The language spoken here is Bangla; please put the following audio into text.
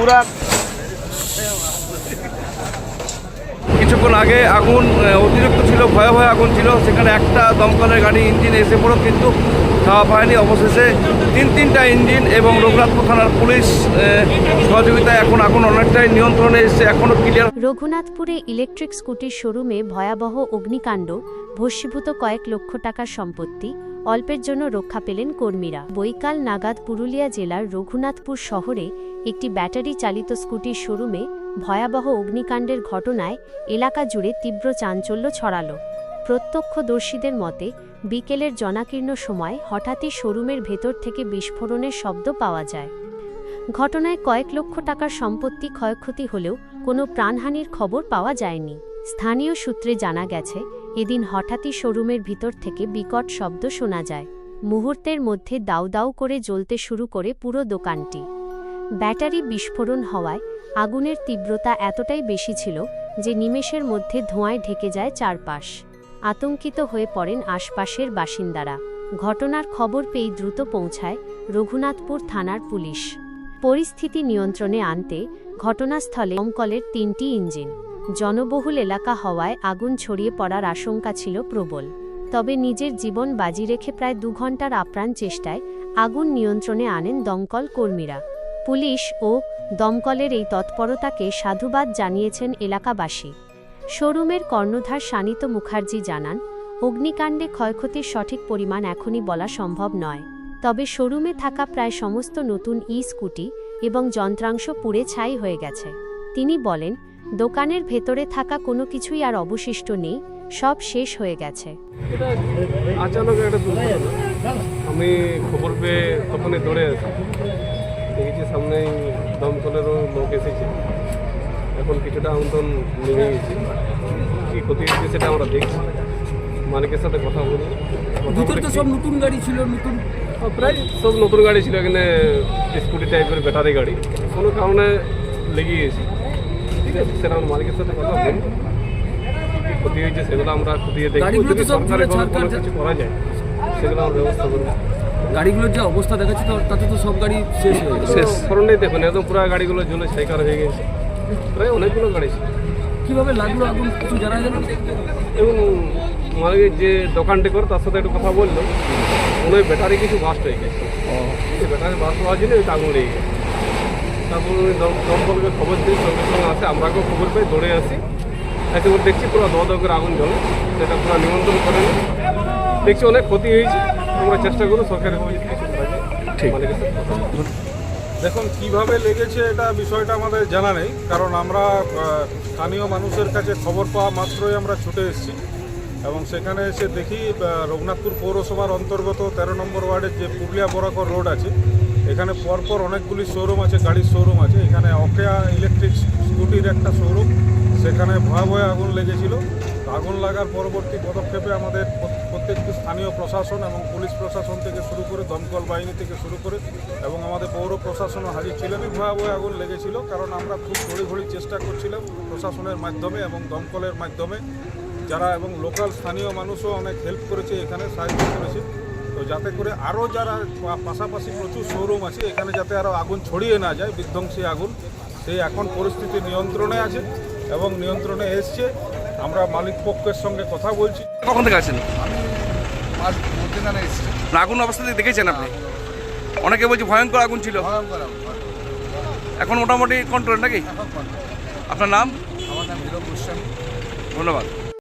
পুরা কিছুক্ষণ আগে আগুন অতিরিক্ত ছিল, ভয়াবহ আগুন ছিল। সেখানে একটা দমকলের গাড়ি, ইঞ্জিন এসে পড়ো, কিন্তু খাওয়া পায়নি। অবশেষে তিন, তিনটা ইঞ্জিন এবং রঘুনাথপুর থানার পুলিশ সহযোগিতায় এখন আগুন অনেকটাই নিয়ন্ত্রণে এসেছে এখনও ক্লিয়ার রঘুনাথপুরে ইলেকট্রিক স্কুটির শোরুমে ভয়াবহ অগ্নিকাণ্ড, ভস্মীভূত কয়েক লক্ষ টাকার সম্পত্তি অল্পের জন্য রক্ষা পেলেন কর্মীরা। বৈকাল নাগাদ পুরুলিয়া জেলার রঘুনাথপুর শহরে একটি ব্যাটারি চালিত স্কুটির শোরুমে ভয়াবহ অগ্নিকাণ্ডের ঘটনায় এলাকা জুড়ে তীব্র চাঞ্চল্য ছড়ালো। প্রত্যক্ষদর্শীদের মতে, বিকেলের জনাকীর্ণ সময় হঠাৎই শোরুমের ভেতর থেকে বিস্ফোরণের শব্দ পাওয়া যায়। ঘটনায় কয়েক লক্ষ টাকার সম্পত্তি ক্ষয়ক্ষতি হলেও কোনো প্রাণহানির খবর পাওয়া যায়নি। স্থানীয় সূত্রে জানা গেছে এদিন হঠাৎই শোরুমের ভিতর থেকে বিকট শব্দ শোনা যায়। মুহূর্তের মধ্যে দাউ দাউ করে জ্বলতে শুরু করে পুরো দোকানটি। ব্যাটারি বিস্ফোরণ হওয়ায় আগুনের তীব্রতা এতটাই বেশি ছিল যে নিমেষের মধ্যে ধোঁয়ায় ঢেকে যায় চারপাশ। আতঙ্কিত হয়ে পড়েন আশপাশের বাসিন্দারা। ঘটনার খবর পেয়ে দ্রুত পৌঁছায় রঘুনাথপুর থানার পুলিশ। পরিস্থিতি নিয়ন্ত্রণে আনতে ঘটনাস্থলে দমকলের তিনটি ইঞ্জিন। জনবহুল এলাকা হওয়ায় আগুন ছড়িয়ে পড়ার আশঙ্কা ছিল প্রবল। তবে নিজের জীবন বাজি রেখে প্রায় দু ঘণ্টার আপ্রাণ চেষ্টায় আগুন নিয়ন্ত্রণে আনেন দমকল কর্মীরা। পুলিশ ও দমকলের এই তৎপরতাকে সাধুবাদ জানিয়েছেন এলাকাবাসী। শোরুমের কর্ণধার শানিত মুখার্জি জানান, অগ্নিকাণ্ডে ক্ষয়ক্ষতির সঠিক পরিমাণ এখনই বলা সম্ভব নয়। তবে শোরুমে থাকা প্রায় সমস্ত নতুন ই স্কুটি এবং যন্ত্রাংশ পুড়ে ছাই হয়ে গেছে। তিনি বলেন দোকানের ভেতরে থাকা কোনো কিছুই আর অবশিষ্ট নেই সব শেষ হয়ে গেছে। আচানক একটা আমি খবর পেয়ে তখনই দৌড়ে আসি। দেখেছি সামনেই দমকলেরও লোক এসেছে। এখন কিছুটা আমন্ত্রণ নেমে গেছি। কী ক্ষতি হয়েছে সেটা আমরা দেখছি। মালিকের সাথে কথা বলি। ভিতরে তো সব নতুন গাড়ি ছিল নতুন প্রায় সব নতুন গাড়ি ছিল এখানে স্কুটি টাইপের ব্যাটারি গাড়ি। কোনো কারণে লেগে গেছি। ঠিক আছে সেটা আমার মালিকের সাথে কথা ক্ষতি হয়েছে সেগুলো আমরা খতিয়ে দেখি গাড়িগুলো যদি সব কোনো কিছু করা যায় সেগুলো আমরা ব্যবস্থা করব। গাড়িগুলোর যে অবস্থা দেখাচ্ছে তো তাতে তো সব গাড়ি শেষ হয়ে গেছে। শেষ কারণেই দেখুন একদম পুরো গাড়িগুলো জ্বলে ছাইকার হয়ে গেছে। প্রায় অনেকগুলো গাড়ি কীভাবে লাগল আগুন? কিছু জানা গেল এবং মালিকের যে দোকানটি করে তার সাথে একটু কথা বলল। মনে হয় ব্যাটারি কিছু বাস্ট হয়ে গেছে। ব্যাটারি বাস্ট হওয়ার জন্য আগুন লেগে গেছে। তারপর ওই দমকলকে খবর দিই সঙ্গে সঙ্গে আসে আমরাকেও খবর পাই দৌড়ে আসি এসে করে দেখছি পুরো দো দো করে আগুন জ্বলে সেটা পুরো নিমন্ত্রণ করে দেখছি অনেক ক্ষতি হয়েছে আমরা চেষ্টা করব সরকারি ভাবে যদি কিছু করা যায়। মালিকের সাথে কথা বলব। দেখুন কীভাবে লেগেছে এটা বিষয়টা আমাদের জানা নেই কারণ আমরা স্থানীয় মানুষের কাছে খবর পাওয়া মাত্রই আমরা ছুটে এসেছি এবং সেখানে এসে দেখি রঘুনাথপুর পৌরসভার অন্তর্গত তেরো নম্বর ওয়ার্ডের যে পুরুলিয়া বরাকর রোড আছে, এখানে পরপর অনেকগুলি শোরুম আছে, গাড়ির শোরুম আছে। এখানে অকেয়া ইলেকট্রিক স্কুটির একটা শোরুম সেখানে ভয়াবহ আগুন লেগেছিল। আগুন লাগার পরবর্তী পদক্ষেপে আমাদের প্রত্যেকটি স্থানীয় প্রশাসন এবং পুলিশ প্রশাসন থেকে শুরু করে দমকল বাহিনী থেকে শুরু করে এবং আমাদের পৌর প্রশাসনও হাজির ছিলেন ভয়াবহ আগুন লেগেছিল, কারণ আমরা খুব ঘড়ি ঘড়ি চেষ্টা করছিলাম প্রশাসনের মাধ্যমে এবং দমকলের মাধ্যমে। যারা এবং লোকাল স্থানীয় মানুষও অনেক হেল্প করেছে এখানে সাহায্য করেছে। তো যাতে করে আরও যারা পাশাপাশি প্রচুর শোরুম আছে এখানে যাতে আরও আগুন ছড়িয়ে না যায় বিধ্বংসী আগুন সেই এখন পরিস্থিতি নিয়ন্ত্রণে আছে এবং নিয়ন্ত্রণে এসছে। আমরা মালিক পক্ষের সঙ্গে কথা বলছি। কখন থেকে আছেন? এসছে। না, আগুন অবস্থা থেকে দেখেছেন আপনি? অনেকে বলছে ভয়ঙ্কর আগুন ছিল। ভয়ঙ্কর এখন মোটামুটি কন্ট্রোল নাকি? আপনার নাম? আমার নাম হিরো গোস্বামী। ধন্যবাদ।